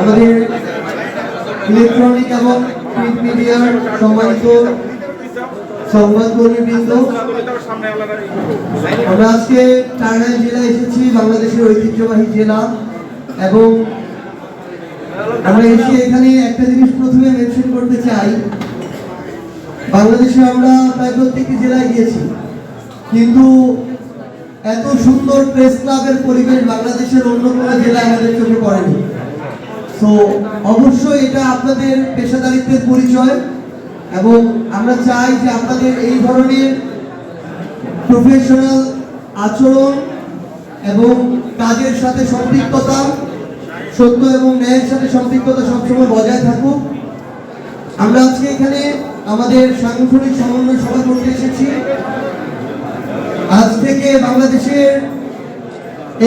আমাদের ইলেকট্রনিক এবং প্রিন্ট মিডিয়ার সম্মানিত সংবাদকর্মীবৃন্দ। আমরা আজকে টাঙ্গাইল জেলায় এসেছি, বাংলাদেশের ঐতিহ্যবাহী জেলা এবং আমরা এসে এখানে একটা জিনিস প্রথমে মেনশন করতে চাই। বাংলাদেশে আমরা প্রায় প্রত্যেকটি জেলায় গিয়েছি, কিন্তু এত সুন্দর প্রেস ক্লাবের পরিবেশ বাংলাদেশের অন্য কোনো জেলায় আমাদের চোখে পড়েনি। তো অবশ্যই এটা আপনাদের পেশাদারিত্বের পরিচয় এবং আমরা চাই যে আপনাদের এই ধরনের প্রফেশনাল আচরণ এবং কাজের সাথে সম্পৃক্ততা, সত্য এবং ন্যায়ের সাথে সম্পৃক্ততা সবসময় বজায় থাকুক। আমরা আজকে এখানে আমাদের সাংগঠনিক সমন্বয় সভা করতে এসেছি। আজ থেকে বাংলাদেশের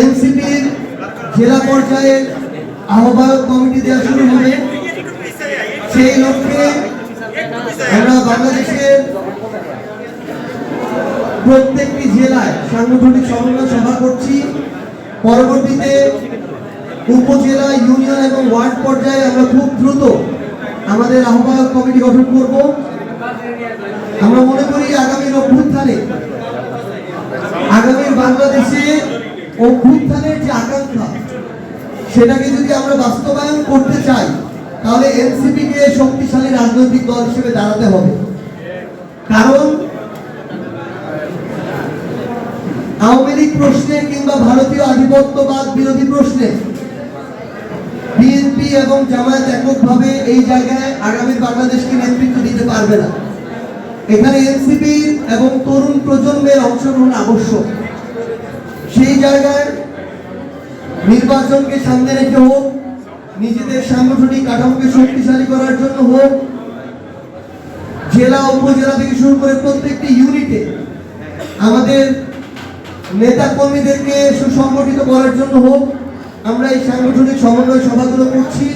এনসিপির জেলা পর্যায়ের আহ্বায়ক কমিটি দেওয়া শুরু হবে। সেই লক্ষ্যে আমরা বাংলাদেশের প্রত্যেকটি জেলায় সাংগঠনিক সমন্বয় সভা করছি। পরবর্তীতে উপজেলা, ইউনিয়ন এবং ওয়ার্ড পর্যায়ে আমরা খুব দ্রুত আমাদের আহ্বায়ক কমিটি গঠন করব। আমরা মনে করি আগামীর অভ্যুত্থানে বাংলাদেশে অভ্যুত্থানের যে আকাঙ্ক্ষা, সেটাকে যদি আমরা বাস্তবায়ন করতে চাই, তাহলে এনসিপি কে শক্তিশালী রাজনৈতিক দল হিসেবে দাঁড়াতে হবে। কারণ আওয়ামী লীগ প্রশ্নে কিংবা ভারতীয় আধিপত্যবাদ বিরোধী প্রশ্নে বিএনপি এবং জামায়াত এককভাবে এই জায়গায় আগামী বাংলাদেশকে নেতৃত্ব দিতে পারবে না। এখানে এনসিপি এবং তরুণ প্রজন্মের অংশগ্রহণ আবশ্যক। সেই জায়গায় নির্বাচনকে সামনে রেখে হোক, নিজেদের সাংগঠনিক কাঠামোকে শক্তিশালী করার জন্য হোক, জেলা, উপজেলা থেকে শুরু করে প্রত্যেকটি ইউনিটে আমাদের নেতা কর্মীদেরকে সুসংগঠিত করার জন্য হোক, আমরা এই সাংগঠনিক সমন্বয় সভাগুলো করছি।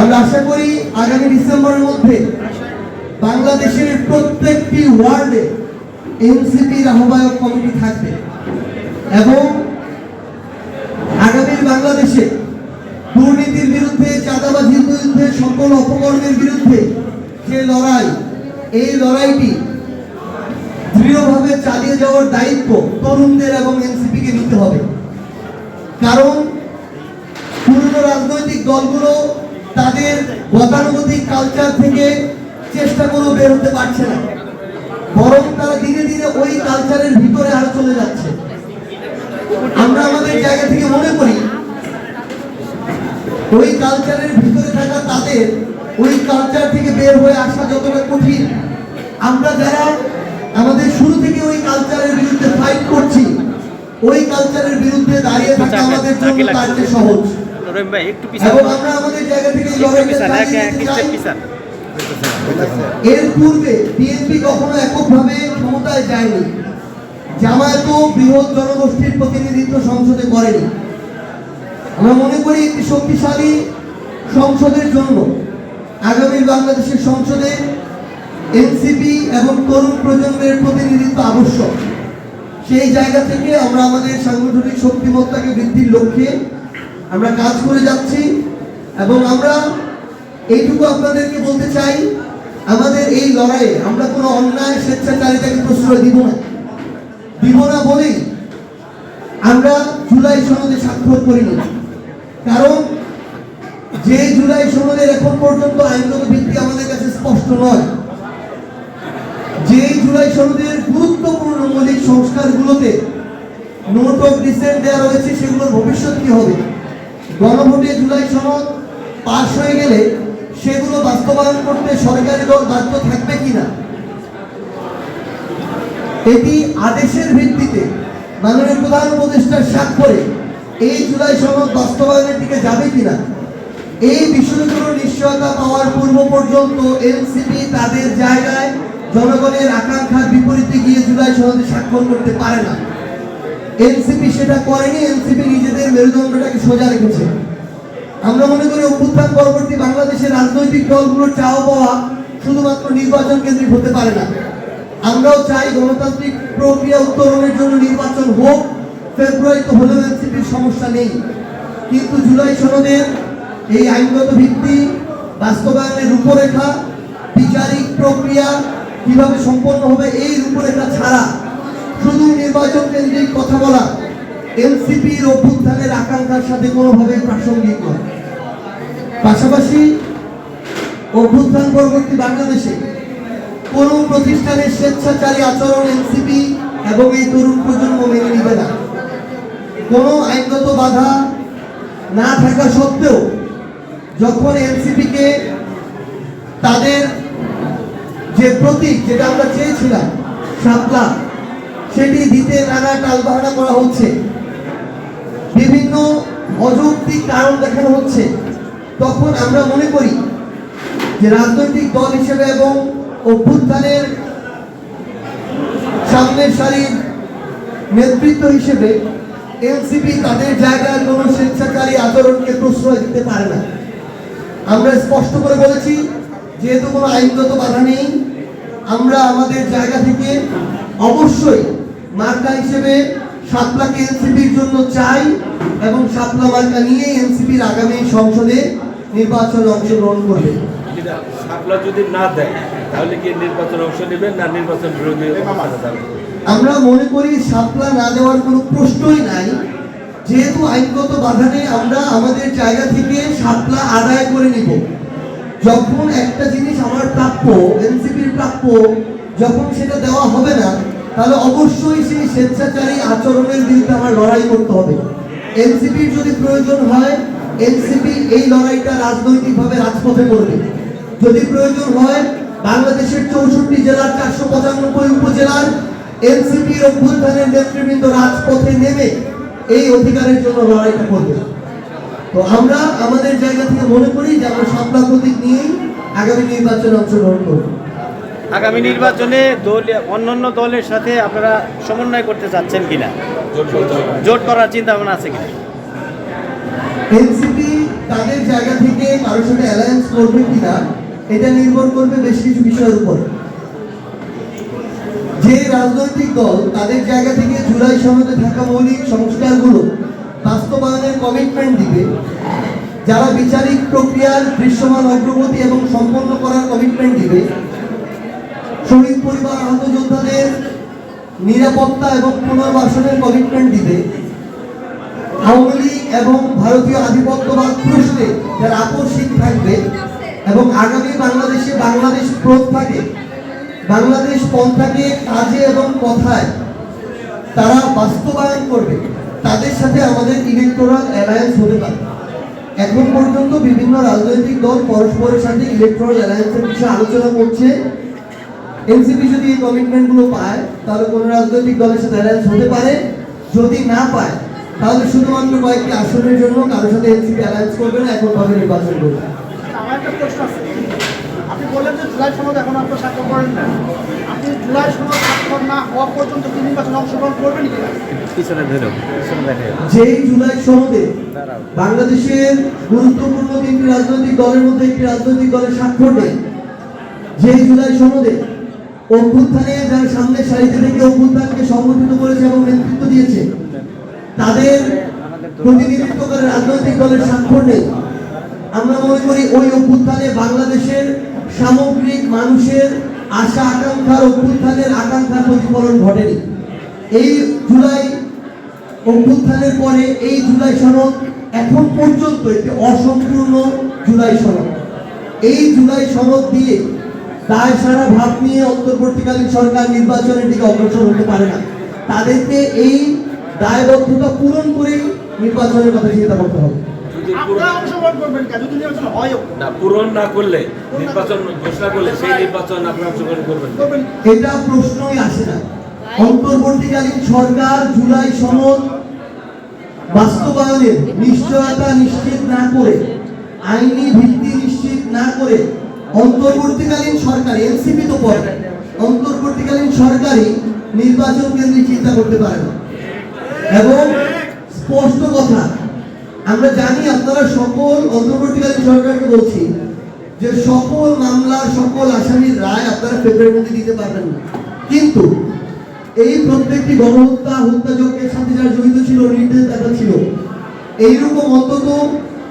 আমরা আশা করি আগামী ডিসেম্বরের মধ্যে বাংলাদেশের প্রত্যেকটি ওয়ার্ডে এনসিপির আহ্বায়ক কমিটি থাকবে। এবং আগামীর বাংলাদেশে দুর্নীতির বিরুদ্ধে, চাঁদাবাজির বিরুদ্ধে, সকল অপকর্মের বিরুদ্ধে যে লড়াই, এই লড়াইটি দৃঢ়ভাবে চালিয়ে যাওয়ার দায়িত্ব তরুণদের এবং এনসিপিকে নিতে হবে। কারণ পুরনো রাজনৈতিক দলগুলো তাদের গতানুগতিক কালচার থেকে চেষ্টা করেও বের হতে পারছে না। বরং তারা ধীরে ধীরে ওই কালচারের ভিতরে আরও চলে যাচ্ছে। আমরা আমাদের জায়গা থেকে মনে করি ওই কালচারের ভিতরে থাকা তাদের ওই কালচার থেকে বের হয়ে আসা যতটা কঠিন আমরা যারা আমাদের শুরু থেকে ওই কালচারের বিরুদ্ধে ফাইট করছি ওই কালচারের বিরুদ্ধে দাঁড়িয়ে থাকা আমাদের জন্য তার চেয়ে সহজ। এবং আমরা আমাদের জায়গা থেকে লড়াইটা। পিছান। এর পূর্বে বিএনপি কখনো এককভাবে ক্ষমতায় যায়নি। জামায়াতও বৃহৎ জনগোষ্ঠীর প্রতিনিধিত্ব সংসদে করেনি। আমরা মনে করি একটি শক্তিশালী সংসদের জন্য আগামী বাংলাদেশের সংসদে এনসিপি এবং তরুণ প্রজন্মের প্রতিনিধিত্ব আবশ্যক। সেই জায়গা থেকে আমরা আমাদের সাংগঠনিক শক্তিমত্তাকে বৃদ্ধির লক্ষ্যে আমরা কাজ করে যাচ্ছি এবং আমরা এইটুকু আপনাদেরকে বলতে চাই, আমাদের এই লড়াইয়ে আমরা কোনো অন্যায়, স্বেচ্ছাচারিতাকে প্রশ্রয় দিব না। দিব না বলেই আমরা জুলাই সনদে স্বাক্ষর করিনি। কারণ, যে জুলাই সনদের এখন পর্যন্ত আইনগত ভিত্তি আমাদের কাছে স্পষ্ট নয়। যে জুলাই সনদের গুরুত্বপূর্ণ মৌলিক সংস্কারগুলোতে নোট অফ ডিসেন্ট দেওয়া রয়েছে, সেগুলোর ভবিষ্যৎ কি হবে? গণভোটে জুলাই সনদ পাশ হয়ে গেলে সেগুলো বাস্তবায়ন করতে সরকারি দল বাধ্য থাকবে কিনা? এটি আদেশের ভিত্তিতে মাননীয় প্রধান উপদেষ্টার স্বাক্ষরে এই জুলাই সনদ বাস্তবায়নের দিকে যাবে কিনা, এই বিষয়গুলো নিশ্চয়তা পাওয়ার পূর্ব পর্যন্ত এনসিপি তাদের জায়গায় জনগণের আকাঙ্ক্ষার বিপরীতে গিয়ে জুলাই সনদে স্বাক্ষর করতে পারে না। এনসিপি সেটা করেনি, এনসিপি নিজেদের মেরুদণ্ডটাকে সোজা রেখেছে। আমরা মনে করি অভ্যুত্থান পরবর্তী বাংলাদেশের রাজনৈতিক দলগুলোর চাওয়া পাওয়া শুধুমাত্র নির্বাচন কেন্দ্রিক হতে পারে না। আমরাও চাই গণতান্ত্রিক প্রক্রিয়া উত্তরণের জন্য নির্বাচন হোক। ফেব্রুয়ারিতে হলেও এনসিপির সমস্যা নেই। কিন্তু জুলাই সনদের এই আইনগত ভিত্তি, বাস্তবায়নের রূপরেখা, বিচারিক প্রক্রিয়া কীভাবে সম্পন্ন হবে এই রূপরেখা ছাড়া শুধু নির্বাচন কেন্দ্রিক কথা বলা, এনসিপির অভ্যুত্থানের আকাঙ্ক্ষার সাথে কোনোভাবে প্রাসঙ্গিক নয়। পাশাপাশি অভ্যুত্থান পরবর্তী বাংলাদেশে কোনো প্রতিষ্ঠানের স্বেচ্ছাচারী আচরণ এনসিপি এবং এই তরুণ প্রজন্ম মেনে নিবে না। কোনো আইনগত বাধা না থাকা সত্ত্বেও যখন এনসিপিকে তাদের যে প্রতীক যেটা আমরা চেয়েছিলাম, সাপলা, সেটি দিতে নানা টালবাহানা করা হচ্ছে। বিভিন্ন অযৌক্তিক কারণ দেখানো হচ্ছে। তখন আমরা মনে করি যে রাজনৈতিক দল হিসেবে এবং অভ্যুত্থানের সামনের সারির নেতৃত্ব হিসেবে এনসিপি তাদের জায়গায় কোনো স্বেচ্ছাচারী আচরণকে প্রশ্রয় দিতে পারে না। আমরা স্পষ্ট করে বলেছি, যেহেতু কোনো আইনগত বাধা নেই, আমরা আমাদের জায়গা থেকে অবশ্যই মার্কা হিসেবে সাতলাকে এনসিপির জন্য চাই এবং সাতলা মার্কা নিয়ে এনসিপির আগামী সংসদে নির্বাচনে অংশগ্রহণ করবে। সাপলা যদি না দেয়, তাহলে কি নির্বাচন অংশ নেবেন না নির্বাচন বিরোধী আমরা মনে করি সাপলা না দেওয়ার কোনো প্রশ্নই নাই। যেহেতু আইনগত বাধা নেই, আমরা আমাদের জায়গা থেকে সাপলা আদায় করে নিব। যখন একটা জিনিস আমার প্রাপ্য, এনসিপির প্রাপ্য, যখন সেটা দেওয়া হবে না, তাহলে অবশ্যই সেই স্বেচ্ছাচারী আচরণের বিরুদ্ধে আমার লড়াই করতে হবে। এনসিপির যদি প্রয়োজন হয়, এনসিপি এই লড়াইটা রাজনৈতিকভাবে রাজপথে করবে। যদি প্রয়োজন হয় বাংলাদেশের চৌষট্টি জেলার চারশো পঁচানব্বই উপজেলার এনসিপির অভ্যুত্থানের নেতৃবৃন্দ রাজপথে নেমে এই অধিকারের জন্য লড়াইটা করবে। তো আমরা আমাদের জায়গা থেকে মনে করি যে আমরা সাপলা প্রতীক নিয়েই আগামী নির্বাচনে অংশগ্রহণ করব। আগামী নির্বাচনে দল অন্যান্য দলের সাথে আপনারা সমন্বয় করতে চাচ্ছেন কিনা? জোট জোট করার চিন্তা ভাবনা আছে কিনা? এনসিপি তাদের জায়গা থেকে কারোর সাথে অ্যালায়েন্স করবে কিনা এটা নির্ভর করবে বেশ কিছু বিষয়ের উপর। যে রাজনৈতিক দল তাদের জায়গা থেকে জুলাই সনদে থাকা মৌলিক সংস্কারগুলো বাস্তবায়নের কমিটমেন্ট দিবে, যারা বিচারিক প্রক্রিয়ার দৃশ্যমান অগ্রগতি এবং সম্পন্ন করার কমিটমেন্ট দিবে, শহীদ পরিবার, আহত যোদ্ধাদের নিরাপত্তা এবং পুনর্বাসনের কমিটমেন্ট দিবে, আওয়ামী লীগ এবং ভারতীয় আধিপত্যবাদ প্রশ্নে যারা আকস্মিক থাকবে এবং আগামী বাংলাদেশে বাংলাদেশ প্রথাকে বাংলাদেশ পন্থাকে কাজে এবং কথায় তারা বাস্তবায়ন করবে। তাদের সাথে আমাদের ইলেকটোরাল অ্যালায়েন্স হতে পারে। এখন পর্যন্ত বিভিন্ন রাজনৈতিক দল পরস্পরের সাথে ইলেকট্রাল অ্যালায়েন্সের বিষয়ে আলোচনা করছে। এনসিপি যদি এই কমিটমেন্টগুলো পায়, তাহলে কোনো রাজনৈতিক দলের সাথে অ্যালায়েন্স হতে পারে। যদি না পায়, তাহলে শুধুমাত্র কয়েকটি আসনের জন্য কারোর সাথে এনসিপি অ্যালায়েন্স করবে না এখন ভাবে নির্বাচন করবে। আমার একটা প্রশ্ন আছে। আপনি বললেন যে জুলাই সনদ এখন আপনার স্বাক্ষর করেন না আপনি জুলাই সনদ স্বাক্ষর না হওয়া পর্যন্ত কি নির্বাচনে অংশগ্রহণ করবেন কিনা? পিছনে ধরো যেই জুলাই সনদে বাংলাদেশের গুরুত্বপূর্ণ তিনটি রাজনৈতিক দলের মধ্যে একটি রাজনৈতিক দলের স্বাক্ষর নেই যেই জুলাই সনদে অভ্যুত্থানে যারা সামনের সারিতে থেকে অভ্যুত্থানকে সংগঠিত করেছে এবং নেতৃত্ব দিয়েছে তাদের প্রতিনিধিত্বকারী রাজনৈতিক দলের স্বাক্ষর নেই। আমরা মনে করি ওই অভ্যুত্থানে বাংলাদেশের সামগ্রিক মানুষের আশা, আকাঙ্ক্ষার অভ্যুত্থানের আকাঙ্ক্ষার প্রতিফলন ঘটেনি। এই জুলাই অভ্যুত্থানের পরে এই জুলাই সনদ এখন পর্যন্ত একটি অসম্পূর্ণ জুলাই সনদ। এই জুলাই সনদ দিয়ে দায় সারা ভাব নিয়ে অন্তর্বর্তীকালীন সরকার নির্বাচনের দিকে অগ্রসর হতে পারে না। তাদেরকে এই দায়বদ্ধতা পূরণ করেই নির্বাচনের কথা চিন্তা করতে হবে। যদি আপনারা পূরণ- অংশগ্রহণ করবেন কেন? যদি নির্বাচন হয় না পূরণ না করলে নির্বাচন ঘোষণা করলে সেই নির্বাচন আপনি অংশগ্রহণ করবেন এটা প্রশ্নই আসে না। অন্তর্বর্তীকালীন সরকার জুলাই সনদ বাস্তবায়নের নিশ্চয়তা নিশ্চিত না করে আইনি ভিত্তি নিশ্চিত না করে অন্তর্বর্তীকালীন সরকার এনসিপি তো পরে অন্তর্বর্তীকালীন সরকারই নির্বাচন কেন্দ্রিক চিন্তা করতে পারে না। এবং স্পষ্ট কথা আমরা জানি আপনারা সকল অন্তর্বর্তীকালীন সরকারকে বলছি যে সকল মামলা, সকল আসামির রায় আপনারা ফেব্রুয়ারির মধ্যে দিতে পারবেন না। কিন্তু এই প্রত্যেকটি গণহত্যা হত্যাযজ্ঞের সাথে যারা জড়িত ছিল নির্দেশ দেখা ছিল। এইরকম অন্তত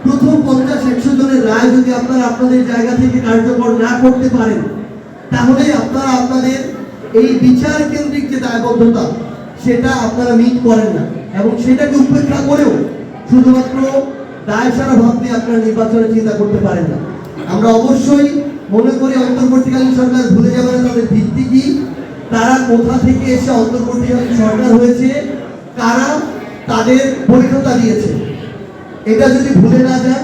প্রথম পঞ্চাশ, একশো জনের রায় যদি আপনারা আপনাদের জায়গা থেকে কার্যকর না করতে পারেন, তাহলে আপনারা আপনাদের এই বিচার কেন্দ্রিক যে দায়বদ্ধতা, সেটা আপনারা মিট করেন না। এবং সেটাকে উপেক্ষা করেও শুধুমাত্র দায় সারা ভাব দিয়ে আপনারা নির্বাচনের চিন্তা করতে পারেন না। আমরা অবশ্যই মনে করি অন্তর্বর্তীকালীন সরকার ভুলে যাবে না তাদের ভিত্তি কি তারা কোথা থেকে এসে অন্তর্বর্তীকালীন সরকার হয়েছে কারা তাদের বৈধতা দিয়েছে। এটা যদি ভুলে না যান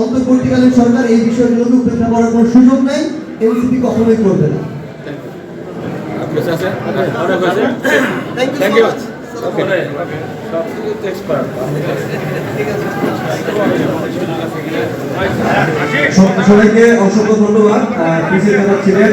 অন্তর্বর্তীকালীন সরকার এই বিষয়গুলোকে উপেক্ষা করার কোনো সুযোগ নেই এনসিপি কখনোই করবে না। থ্যাংক ইউ সবাইকে অসংখ্য ধন্যবাদ প্রেসিডেন্ট ছিলেন।